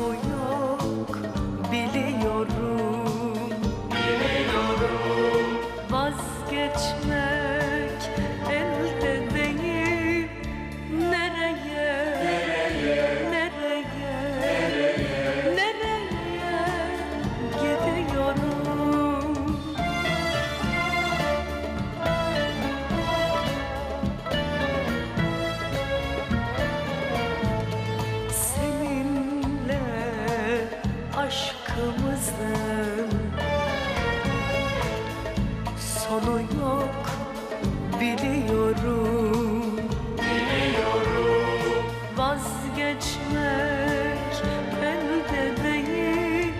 thôi yok biliyorum. Biliyorum Vazgeçmek bende değil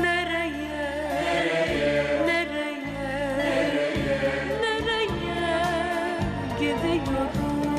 Nereye Nereye? Nereye? Nereye, nereye gidiyorum?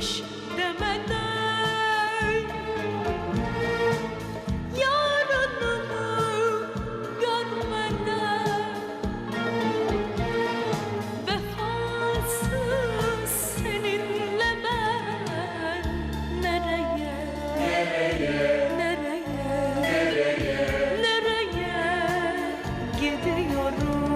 kış demeden Yarınını görmeden Vefasız seninle ben Nereye, nereye, nereye, nereye, nereye? Gidiyorum.